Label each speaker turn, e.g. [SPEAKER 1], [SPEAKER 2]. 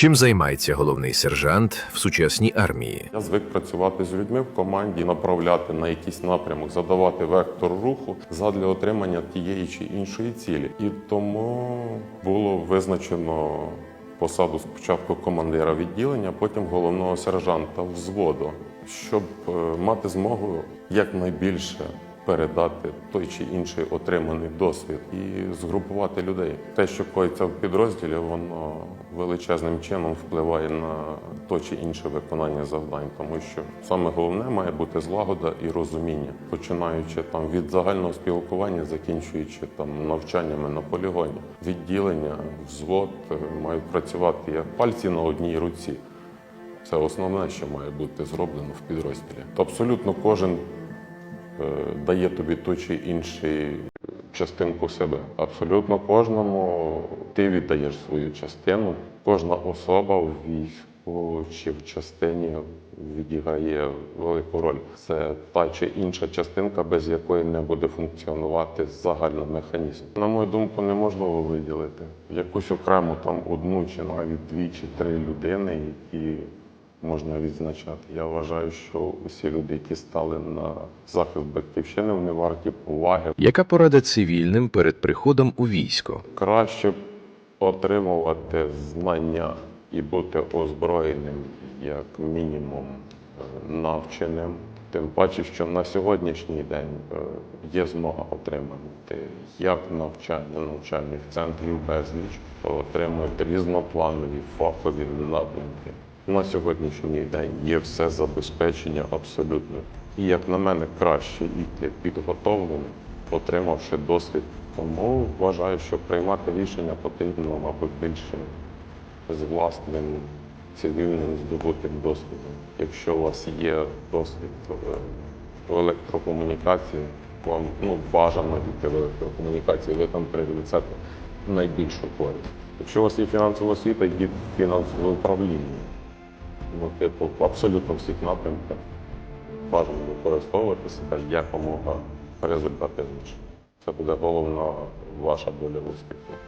[SPEAKER 1] Чим займається головний сержант в сучасній армії?
[SPEAKER 2] Я звик працювати з людьми в команді, направляти на якийсь напрямок, задавати вектор руху задля отримання тієї чи іншої цілі. І тому було визначено посаду спочатку командира відділення, потім головного сержанта взводу, щоб е, мати змогу якнайбільше передати той чи інший отриманий досвід і згрупувати людей. Те, що коїться в підрозділі, воно величезним чином впливає на то чи інше виконання завдань, тому що саме головне має бути злагода і розуміння, починаючи там від загального спілкування, закінчуючи там навчаннями на полігоні. Відділення, взвод е, мають працювати як пальці на одній руці. Це основне, що має бути зроблено в підрозділі. То абсолютно кожен е, дає тобі ту чи іншу частинку себе. Абсолютно кожному ти віддаєш свою частину. Кожна особа в війську чи в частині відіграє велику роль. Це та чи інша частинка, без якої не буде функціонувати загальний механізм. На мою думку, неможливо виділити якусь окрему там одну чи навіть дві чи три людини, які можна відзначати. Я вважаю, що усі люди, які стали на захист батьківщини, вони варті поваги.
[SPEAKER 1] Яка порада цивільним перед приходом у військо?
[SPEAKER 2] Краще отримувати знання і бути озброєним як мінімум е, навченим. Тим паче, що на сьогоднішній день е, є змога отримати як навчання навчальних центрів безліч, отримують різнопланові фахові напрямки. На сьогоднішній день є все забезпечення абсолютно. І як на мене, краще йти підготовленим, отримавши досвід. Тому вважаю, що приймати рішення потрібно, мабуть, більше з власним цивільним здобутим досвідом. Якщо у вас є досвід в електрокомунікації, вам ну, бажано йти в електрокомунікації, ви там принесете найбільшу користь. Якщо у вас є фінансова освіта, йдіть в фінансове управління. Ну, типу, абсолютно всіх напрямках бажано використовуватися та якомога результативніше. Це буде головна ваша доля успіху.